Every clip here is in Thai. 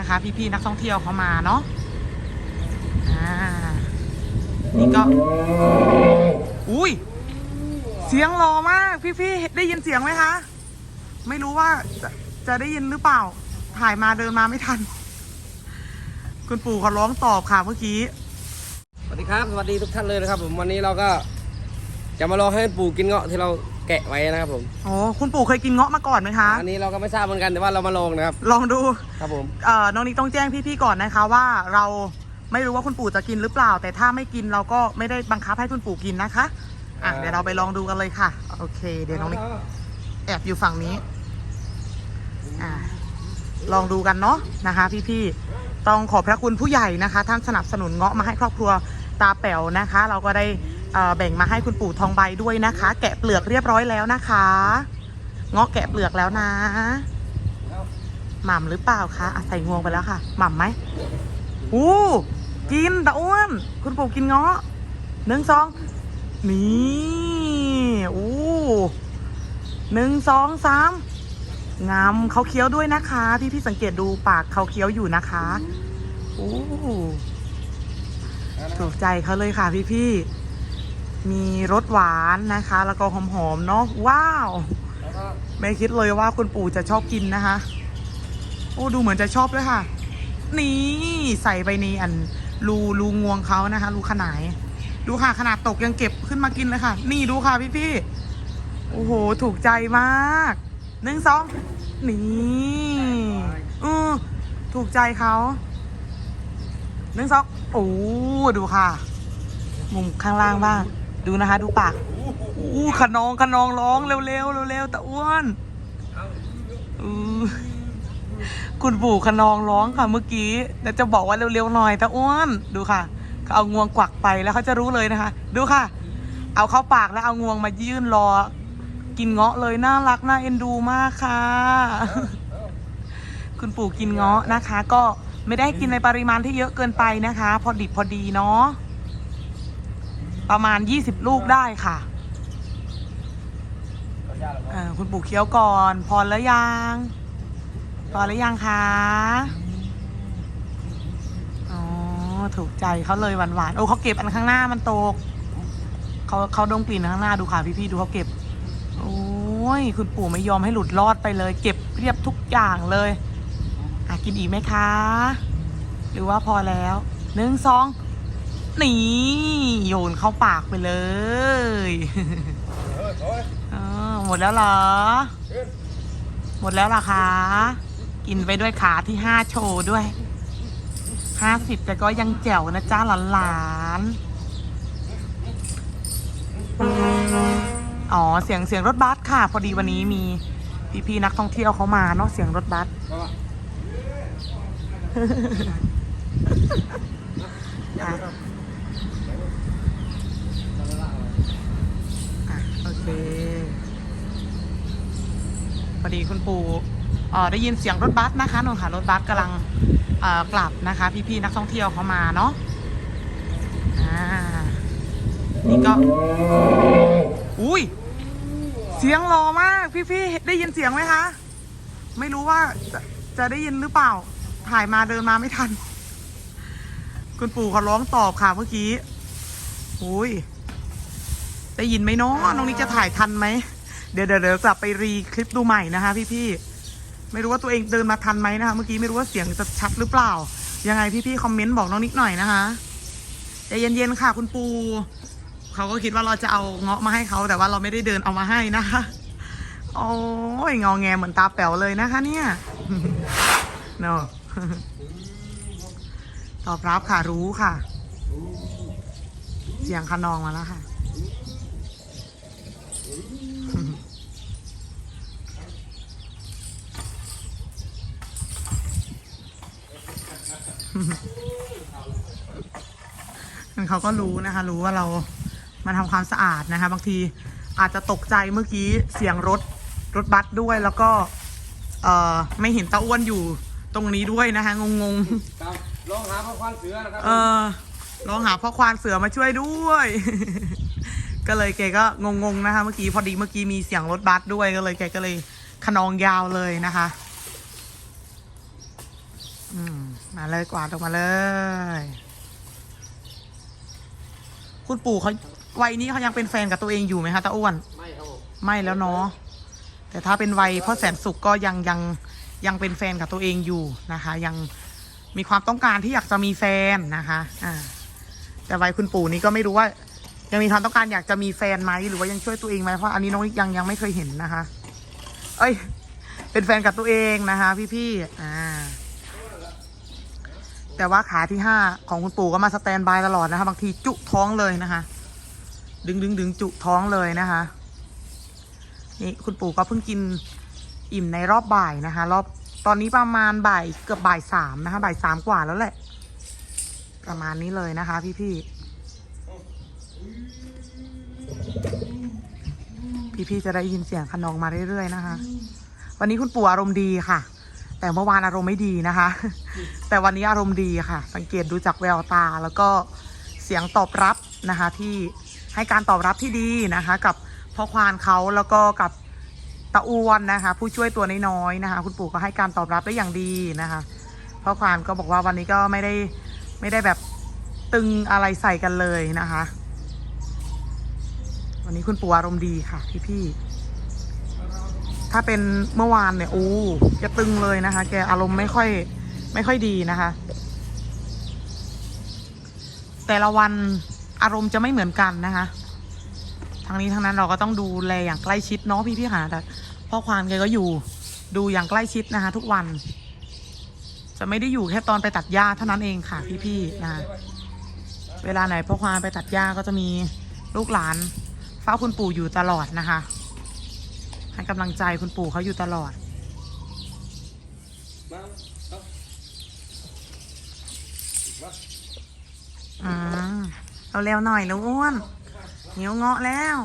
นะคะ พี่ๆนักท่องเที่ยวเขามาเนาะอ่านี่ก็ อุ้ย เสียงรอมาก พี่ๆได้ยินเสียงไหมคะ ไม่รู้ว่าจะจะได้ยินหรือเปล่า ถ่ายมาเดินมาไม่ทัน คุณปู่เขาร้องตอบค่ะเมื่อกี้ สวัสดีครับ สวัสดีทุกท่านเลยนะครับผมวันนี้เราก็ จะมาลองให้ปู่กินเงาะที่เรา แกะไว้นะครับผมโอ้คุณปู่เคยกินเงาะมาก่อนไหมคะอันนี้เราก็ไม่ทราบเหมือนกันแต่ว่าเรามาลองนะครับ ลองดูครับผมเอ่อน้องนิกต้องแจ้งพี่ๆก่อนนะคะว่าเราไม่รู้ว่าคุณปู่จะกินหรือเปล่า แต่ถ้าไม่กินเราก็ไม่ได้บังคับให้คุณปู่กินนะคะอะเดี๋ยวเราไปลองดูกันเลยค่ะ โอเค เดี๋ยวน้องนิกแอบอยู่ฝั่งนี้อ่าลองดูกันเนาะนะคะ พี่ๆต้องขอบพระคุณผู้ใหญ่นะคะ ท่านสนับสนุนเงาะมาให้ครอบครัวตาแป๋วนะคะ เราก็ได้เอ่อ แบ่งมาให้คุณปู่ทองใบด้วยนะคะ แกะเปลือกเรียบร้อยแล้วนะคะเงาะแกะเปลือกแล้วนะหม่ำหรือเปล่าคะอะใส่งวงไปแล้วค่ะ หม่ำไหมอู้กินตะอ้วน คุณปู่กินเงาะหนึ่งสองนี่อู้หนึ่งสองสามงามเขาเคี้ยวด้วยนะคะ พี่พี่สังเกตดูปากเขาเคี้ยวอยู่นะคะอู้ถูกใจเขาเลยค่ะพี่พี่ มีรสหวานนะคะ แล้วก็หอมๆเนาะว้าวแล้วก็ไม่คิดเลยว่าคุณปู่จะชอบกินนะคะ โอ้ดูเหมือนจะชอบด้วยค่ะ นี่ใส่ไปในอันรูรูงวงเขานะคะ รูขนาย ดูค่ะขนาดตกยังเก็บขึ้นมากินเลยค่ะ นี่ดูค่ะพี่พี่ๆโอ้โห ถูกใจมากหนึ่งสองนี่อือถูกใจเขาหนึ่งสองโอ้ดูค่ะ มุมข้างล่างบ้าง ดูนะคะ ดูปากอู้ขนองขนองร้องเร็วๆเร็วๆตะอ้วนคุณปู่ขนองร้องค่ะเมื่อกี้แล้วจะบอกว่าเร็วๆหน่อยตะอ้วนดูค่ะเขาเอางวงกวักไปแล้วเขาจะรู้เลยนะคะ ดูค่ะ เอาเข้าปากแล้วเอางวงมายื่นรอ กินเงาะเลยน่ารักน่าเอ็นดูมากค่ะ คุณปู่กินเงาะนะคะ ก็ไม่ได้กินในปริมาณที่เยอะเกินไปนะคะ พอดิบพอดีเนาะ ประมาณ 20 ลูกได้ค่ะเอ่อคุณปู่เคี้ยวก่อน พอแล้วยังพอแล้วยังคะอ๋อถูกใจเขาเลยหวานๆโอ้เขาเก็บอันข้างหน้ามันตกเขาเขาดมกลิ่นข้างหน้าดูค่ะพี่ๆดูเขาเก็บโอ้ยคุณปู่ไม่ยอมให้หลุดรอดไปเลย เก็บเรียบทุกอย่างเลยอะกินอีกไหมคะ หรือว่าพอแล้วหนึ่งสอง นี่โยนเข้าปากไปเลยอ๋อหมดแล้วเหรอ หมดแล้วเหรอคะ กินไปด้วยขาที่ห้าโชว์ด้วยห้าสิบแต่ก็ยังแจ๋วนะจ้าหลานๆอ๋อเสียงเสียงรถบัสค่ะ พอดีวันนี้มีพี่ๆนักท่องเที่ยวเขามาเนาะเสียงรถบัสก็อะอะโอเค พ อดีคุณปู่ได้ยินเสียงรถบัสนะคะนนค่ะรถบัสกำลังกลับนะคะ พี่ๆนักท่องเที่ยวเขามาเนาะนี่ก็ อุ้ย เสียงรอมาก พี่ๆได้ยินเสียงไหมคะ ไม่รู้ว่าจะจะได้ยินหรือเปล่า ถ่ายมาเดินมาไม่ทัน คุณปู่เขาร้องตอบค่ะเมื่อกี้ อุ้ย ได้ยินไหมเนาะน้องนิกจะถ่ายทันไหม เดี๋ยวเดี๋ยวกลับไปรีคลิปดูใหม่นะคะ พี่ๆไม่รู้ว่าตัวเองเดินมาทันไหมนะคะ เมื่อกี้ไม่รู้ว่าเสียงจะชัดหรือเปล่า ยังไงพี่ๆคอมเมนต์บอกน้องนิกหน่อยนะคะใจเย็นๆค่ะ คุณปูเขาก็คิดว่าเราจะเอาเงาะมาให้เขาแต่ว่าเราไม่ได้เดินเอามาให้นะคะโอ้ยงอแงเหมือนตาแป๋วเลยนะคะ เนี่ยเนาะตอบรับค่ะรู้ค่ะ เสียงคะนองมาแล้วค่ะ เขาก็รู้นะคะ รู้ว่าเรามาทำความสะอาดนะคะ บางทีอาจจะตกใจเมื่อกี้เสียงรถรถบัสด้วยแล้วก็ เอ่อไม่เห็นตาอ้วนอยู่ตรงนี้ด้วยนะคะงงๆตามลองหาพ่อควันเสือนะครัเออลองหาพ่อควานเสือมาช่วยด้วย ก็เลยแกก็งงๆนะคะ เมื่อกี้พอดีเมื่อกี้มีเสียงรถบัสด้วยก็เลยแกก็เลยขนองยาวเลยนะคะ อื มมาเลยกวาดออกมาเลย คุณปู่เขาวัยนี้เขายังเป็นแฟนกับตัวเองอยู่ไหมคะตาอ้วน ไม่ครับผมไม่แล้วเนาะแต่ถ้าเป็นวัยพ่อแสนสุขก็ยังยังยังเป็นแฟนกับตัวเองอยู่นะคะ ยังมีความต้องการที่อยากจะมีแฟนนะคะอ่าแต่วัยคุณปู่นี่ก็ไม่รู้ว่า ยังมีความต้องการอยากจะมีแฟนไหมหรือว่ายังช่วยตัวเองไหมเพราะอันนี้น้องนิกยังยังไม่เคยเห็นนะคะ เอ้ย เป็นแฟนกับตัวเองนะคะ พี่ๆอ่า แต่ว่าขาที่ห้าของคุณปู่ก็มาสแตนบายตลอดนะคะ บางทีจุท้องเลยนะคะ ดึงดึงดึงจุท้องเลยนะคะ นี่คุณปู่ก็เพิ่งกินอิ่มในรอบบ่ายนะคะ รอบตอนนี้ประมาณบ่ายเกือบบ่ายสามนะคะ บ่ายสามกว่าแล้วแหละ ประมาณนี้เลยนะคะ พี่พี่พี่พี่ๆจะได้ยินเสียงขนองมาเรื่อยๆนะคะ วันนี้คุณปู่อารมณ์ดีค่ะ แต่เมื่อวานอารมณ์ไม่ดีนะคะ แต่วันนี้อารมณ์ดีค่ะ สังเกตดูจากแววตาแล้วก็เสียงตอบรับนะคะ ที่ให้การตอบรับที่ดีนะคะ กับพ่อควานเขาแล้วก็กับตะอ้วนนะคะ ผู้ช่วยตัวน้อยๆนะคะ คุณปู่ก็ให้การตอบรับได้อย่างดีนะคะพ่อควานก็บอกว่าวันนี้ก็ไม่ได้ไม่ได้แบบตึงอะไรใส่กันเลยนะคะ วันนี้คุณปู่อารมณ์ดีค่ะพี่ๆ ถ้าเป็นเมื่อวานเนี่ยโอ้จะตึงเลยนะคะ แกอารมณ์ไม่ค่อย ไม่ค่อยดีนะคะ แต่ละวันอารมณ์จะไม่เหมือนกันนะคะทั้งนี้ทั้งนั้นเราก็ต้องดูแลอย่างใกล้ชิดเนาะพี่พี่ๆค่ะแต่พ่อควานแกก็อยู่ดูอย่างใกล้ชิดนะคะ ทุกวัน จะไม่ได้อยู่แค่ตอนไปตัดหญ้าเท่านั้นเองค่ะ พี่พี่นะะเวลาไหนพ่อควานไปตัดหญ้าก็จะมีลูกหลานเฝ้าคุณปู่อยู่ตลอดนะคะ ให้กำลังใจคุณปู่เขาอยู่ตลอดมาเอามาอ่าเราเร็วหน่อยแล้วอ้วนเหนียวเงาะแล้ว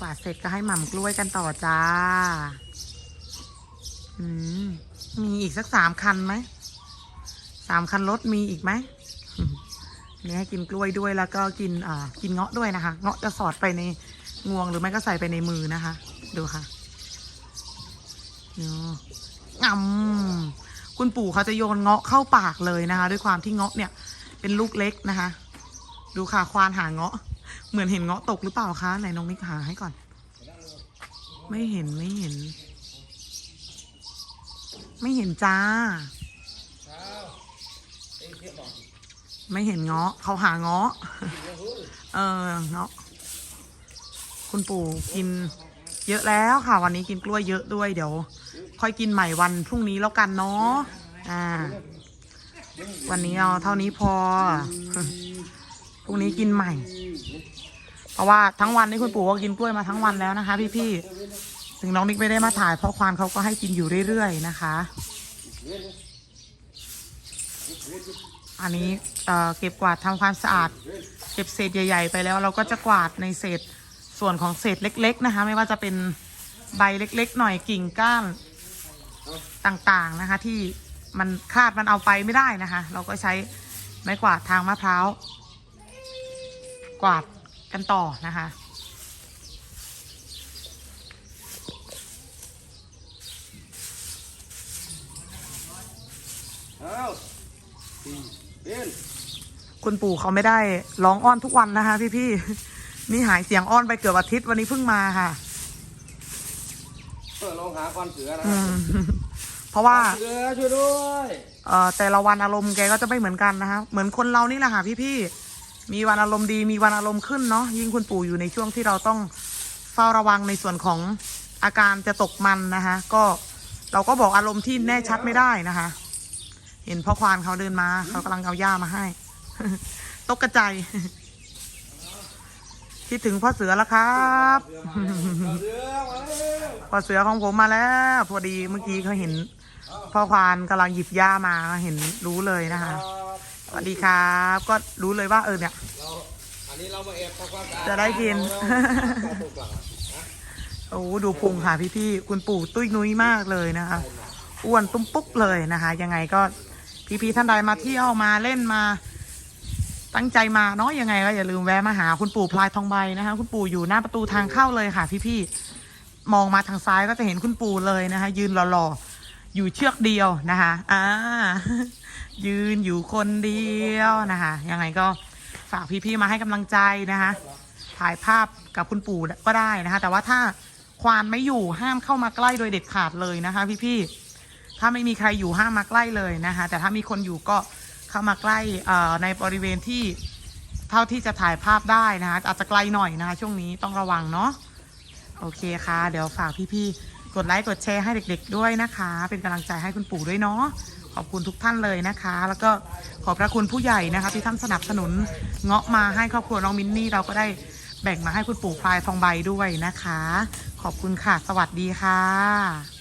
กว่าดเสร็จก็ให้หม่ำกล้วยกันต่อจ้า อืม มีอีกสักสามคันไหม สามคันรถมีอีกไหมนี่ให้กินกล้วยด้วยแล้วก็กินอ่ากินเงาะด้วยนะคะ เงาะจะสอดไปใน งวงหรือไม่ก็ใส่ไปในมือนะคะ ดูค่ะเนาะงำคุณปู่เขาจะโยนเงาะเข้าปากเลยนะคะ ด้วยความที่เงาะเนี่ย เป็นลูกเล็กนะคะ ดูค่ะควานหาเงาะ เหมือนเห็นเงาะตกหรือเปล่าคะไหนน้องนิกหาให้ก่อน ไม่เห็นไม่เห็น ไม่เห็นจ้า ไม่เห็นเงาะเขาหาเงาะ เออเงาะ คุณปู่กินเยอะแล้วค่ะ วันนี้กินกล้วยเยอะด้วยเดี๋ยว ค่อยกินใหม่วันพรุ่งนี้แล้วกันเนาะอ่า วันนี้เอาเท่านี้พอพรุ่งนี้กินใหม่ เพราะว่าทั้งวันนี้คุณปู่ก็กินกล้วยมาทั้งวันแล้วนะคะ พี่ๆถึงน้องนิกไม่ได้มาถ่ายเพราะควานเขาก็ให้กินอยู่เรื่อยๆนะคะ อันนี้เอ่อเก็บกวาดทำความสะอาด เก็บเศษใหญ่ ๆ ไปแล้ว เราก็จะกวาดในเศษ ส่วนของเศษเล็ก ๆ นะคะ ไม่ว่าจะเป็นใบเล็ก ๆ หน่อยกิ่งก้านต่างๆนะคะ ที่มันคาดมันเอาไปไม่ได้นะคะ เราก็ใช้ไม้กวาดทางมะพร้าวกวาดกันต่อนะคะเอาสี่เป็นคุณปู่เขาไม่ได้ร้องอ้อนทุกวันนะคะพี่ๆ นี่หายเสียงอ้อนไปเกือบอาทิตย์วันนี้เพิ่งมาค่ะ เปิดลองหาควันเสือนะอืมเพราะว่า เสือช่วยด้วยเอ่อแต่ละวันอารมณ์แกก็จะไม่เหมือนกันนะคะ เหมือนคนเรานี่แหละค่ะพี่ๆ มีวันอารมณ์ดีมีวันอารมณ์ขึ้นเนาะยิ่งคุณปู่อยู่ในช่วงที่เราต้องเฝ้าระวังในส่วนของอาการจะตกมันนะคะ ก็เราก็บอกอารมณ์ที่แน่ชัดไม่ได้นะคะ เห็นพ่อควานเขาเดินมา เขากำลังเอาหญ้ามาให้ ตกกระจาย คิดถึงพ่อเสือแล้วครับเสือเสือของผมมาแล้ว พอดีเมื่อกี้เขาเห็นพ่อควานกำลังหยิบหญ้ามาเห็นรู้เลยนะคะสวัสดีครับ ก็รู้เลยว่าเออเนี่ยจะได้กินโอ้ดูพุงค่ะพี่ๆคุณปู่ตุ้ยนุ้ยมากเลยนะคะอ้วนตุ้มปุ๊กเลยนะคะ ยังไงก็พี่ๆท่านใดมาเที่ยวมาเล่นมา ตั้งใจมาเนาะยังไงก็อย่าลืมแวะมาหาคุณปู่พลายทองใบนะคะ คุณปู่อยู่หน้าประตูทางเข้าเลยค่ะ พี่ๆมองมาทางซ้ายก็จะเห็นคุณปู่เลยนะคะ ยืนหล่อๆอยู่เชือกเดียวนะคะอ่ายืนอยู่คนเดียวนะคะยังไงก็ฝากพี่ๆมาให้กำลังใจนะคะ ถ่ายภาพกับคุณปู่ก็ได้นะคะ แต่ว่าถ้าควานไม่อยู่ห้ามเข้ามาใกล้โดยเด็ดขาดเลยนะคะ พี่ๆถ้าไม่มีใครอยู่ห้ามมาใกล้เลยนะคะ แต่ถ้ามีคนอยู่ก็ เข้ามาใกล้ในบริเวณที่เท่าที่จะถ่ายภาพได้นะคะอาจจะไกลหน่อยนะคะช่วงนี้ต้องระวังเนาะโอเคค่ะ เดี๋ยวฝากพี่ๆกดไลค์กดแชร์ให้เด็ก ๆ ด้วยนะคะ เป็นกำลังใจให้คุณปู่ด้วยเนาะขอบคุณทุกท่านเลยนะคะ แล้วก็ขอบพระคุณผู้ใหญ่นะคะที่ท่านสนับสนุนเงาะมาให้ครอบครัวน้องมินนี่เราก็ได้แบ่งมาให้คุณปู่พลายทองใบด้วยนะคะ ขอบคุณค่ะ สวัสดีค่ะ